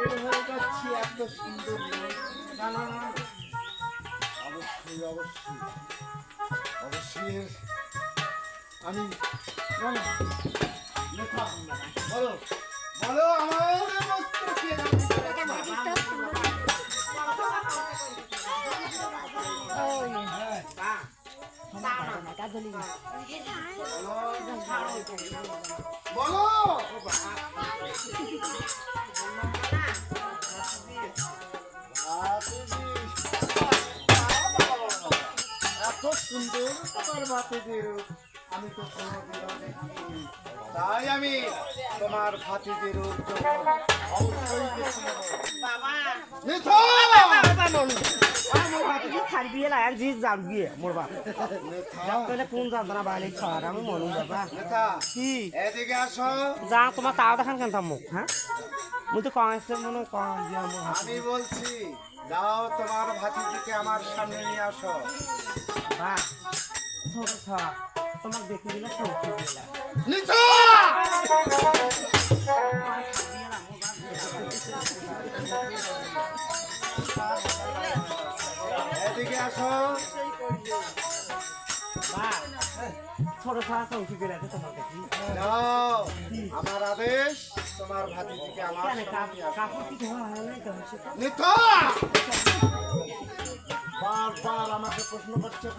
এত সুন্দর। না আমি বলো। বলো আমার বলো। মনু বাবা মিঠা, কি এদিকে আসো যা তোমার তাও দেখান কেন মুখ হ্যাঁ মুই তো কয়েছে মনে আমি বলছি যাও তোমার ভাতিজিকে আমার সামনে নিয়ে আসো। বা ছোট ছা তোমাক দেখি দিলে চৌকি দিলা মিঠু! এদিকে আসো। ছোট ছা চৌকি দিলা তোমার দেখি। আমার আদেশ তোমার ভাতিজিকে আমার কাপড় কি ধোয়া হয় নাই তো হচ্ছে? বারবার আমাকে প্রশ্ন করছ কেন?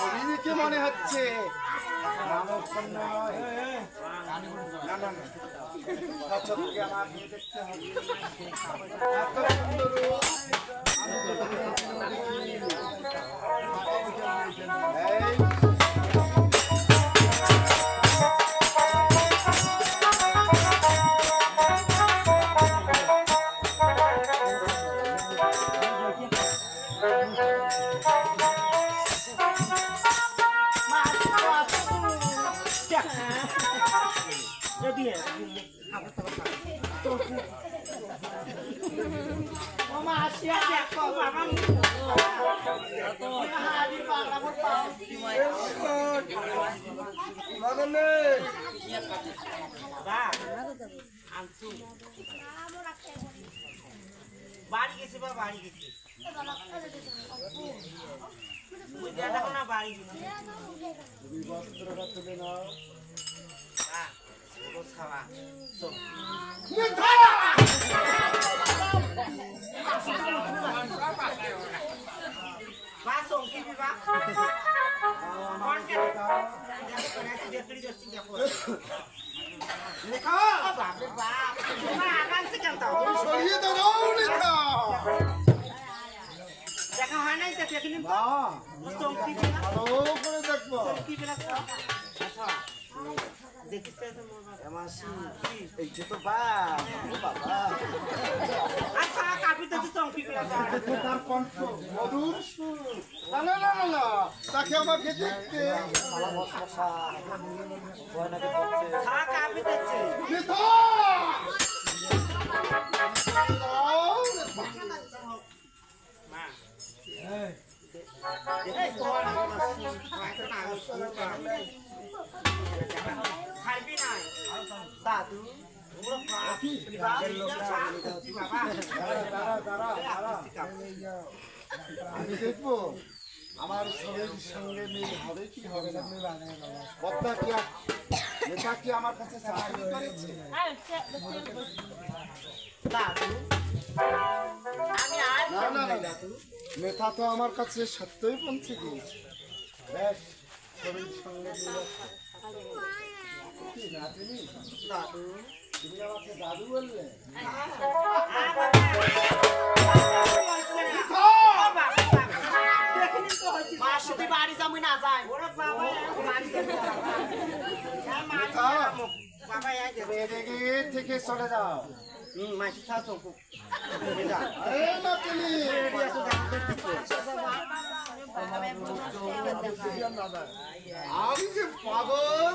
শরীরকে মনে হচ্ছে? না আমার দেখতে এত সুন্দর বাড়ি গেছি বা বাড়ি গেছি ওই যে দেখো না বাড়ি গেছি তুমি বস্ত্রটা তুলে নাও হ্যাঁ ছোটো ছাওয়া চল। বা চমকি দিবা কোন কে দেখো কোন আছে দেখড়ি দেখছি দেখো লেখা ও বাপ রে বাপ সরিয়ে দাও লেখা দেখা হয় নাই তো দেখিনি না। চমকি দিবা ভালো করে দেখব। আচ্ছা। আচ্ছা তাকে আমাকে দেখতে। হ্যাঁ কাপি দিচ্ছে দাদু। আমি দেখব আমার শরীর সঙ্গে মিল হবে কি হবে না পদ্মা কি নেতা কি আমার কাছে চাকরি করেছে? দাদু আমি আর না না না। নেতা তো আমার কাছে সত্যই পৌঁছে দিয়েছে বেশ শরীর সঙ্গে দাদু তুমি আমাকে দাদু বললে? মার সাথে বাড়ি যাবি না বাবা বাড়ি না বাবা এদিকে থেকে চলে যাও মাসি দেখতে আমি যে পাগল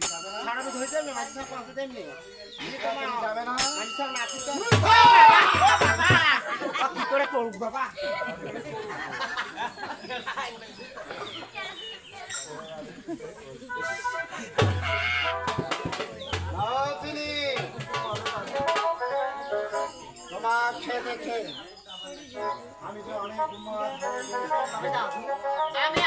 সরে ধরে মাঝে সাহেব দেননি যাবে না? মাঝে সাহেব তো মিঠা! কি করে করুক বাবা তোমাকে দেখে আমি অনেক। আমি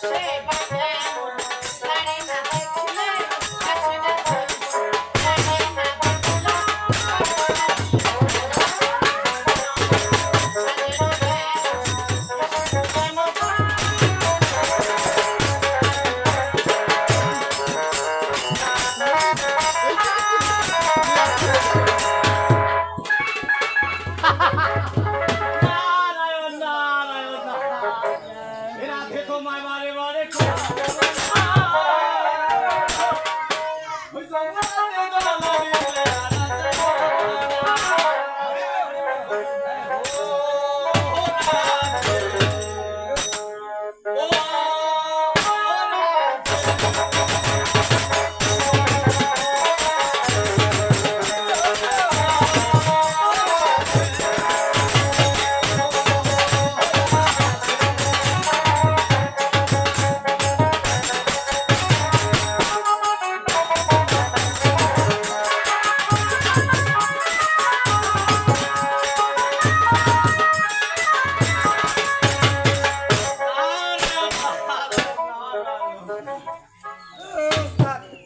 Say,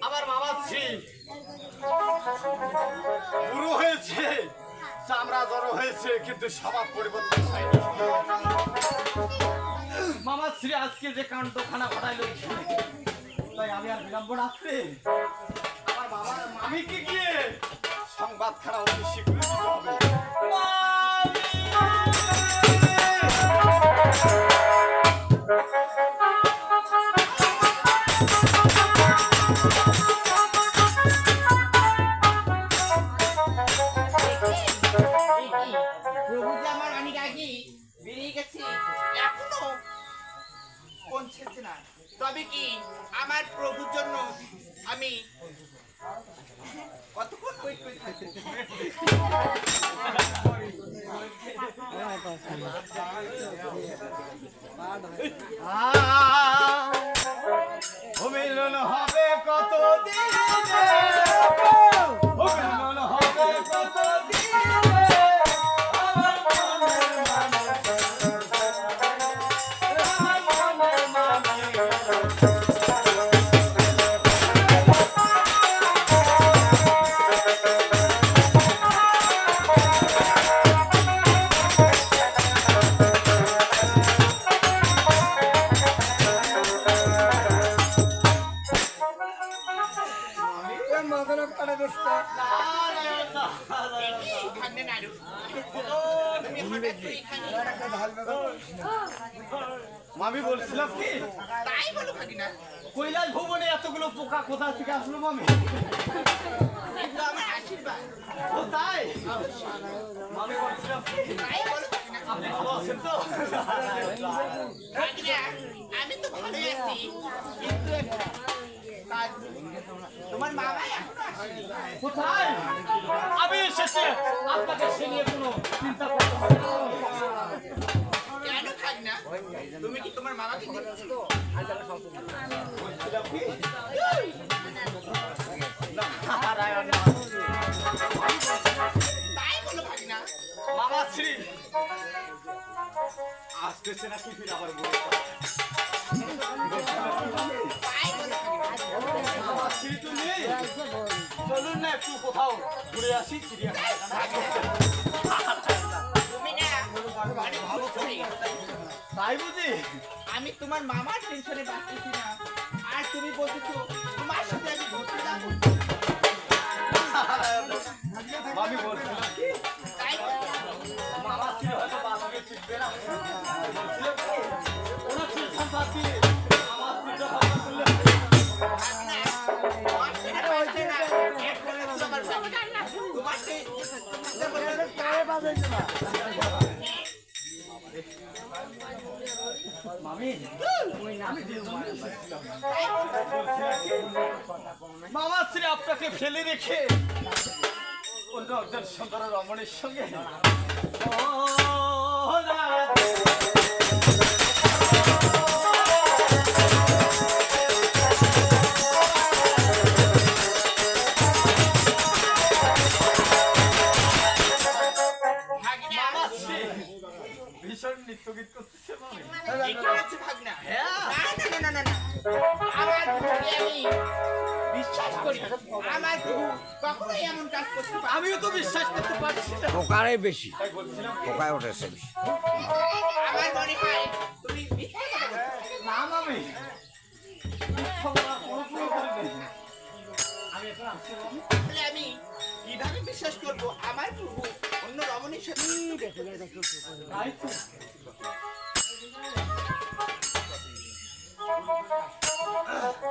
আমার মামা শ্রী বুড়ো হয়েছে, চামড়া জড়ো হয়েছে, কিন্তু স্বভাব পরিবর্তন হয়নি। মামা শ্রী আজকে যে কাণ্ডখানা ঘটাইলো তাই আমি আর বিলম্ব করে আমার মামা মামিকে গিয়ে সংবাদ খানা অতি শীঘ্রই দিতে হবে। ও মামি বলছিলাম কি? তাই বলো ভাগিনা কৈলাস ভবনে এতগুলো পোকা কোথা থেকে আসলো মামি? কিন্তু ও তাই মামি বলছিলাম কি? তাই বলো ভাগিনা আপনি ভালো আছেন তো? আমি তো ভালোই আছি। কিন্তু তোমার মামা কোথায়? আমি এসেছি। আপনাকে সে নিয়ে কোনো তোমার মামাকে দেখেছ বলছিলাম কি? নারায়ণ তাই বলো ভাগিনা মামা শ্রী আসতেছে নাকি ফির আবার বলে তাই বলো ভাগিনা মামা শ্রী তুমি চলুন না একটু কোথাও ঘুরে আসি চিড়িয়াখানা না। তাই বুঝি আমি তোমার মামার টেনশনে বাঁচতেছি না। আর তুমি বলতেছো তোমার সাথে আমি ঘুরতে যাব মামি বলছিলাম কি? তাই বলো। মামা শ্রী হয়তো বাসকে চিনবে না। বলছিলাম কি? ওরা কি সম্পাদি আমার শ্রীটা ভালো করলে ভাগনা, তোমার সাথে বাঁচতে না, এক করে দিলো আমার ভাগনা। তোমার সাথে- তোমার মামি আমি মামা? শ্রী আপনাকে ফেলে রেখে অন্য একজন সুন্দর রমণের সঙ্গে আমিও তো বিশ্বাস করতে পারছি না। পোকারে বেশি। তাই বলছিলাম কি, পোকায় উঠেছে বেশি। আমার মনে হয় তুমি। না। আমি আমি কীভাবে বিশ্বাস করব? আমার প্রভু অন্য রমণীর সাথে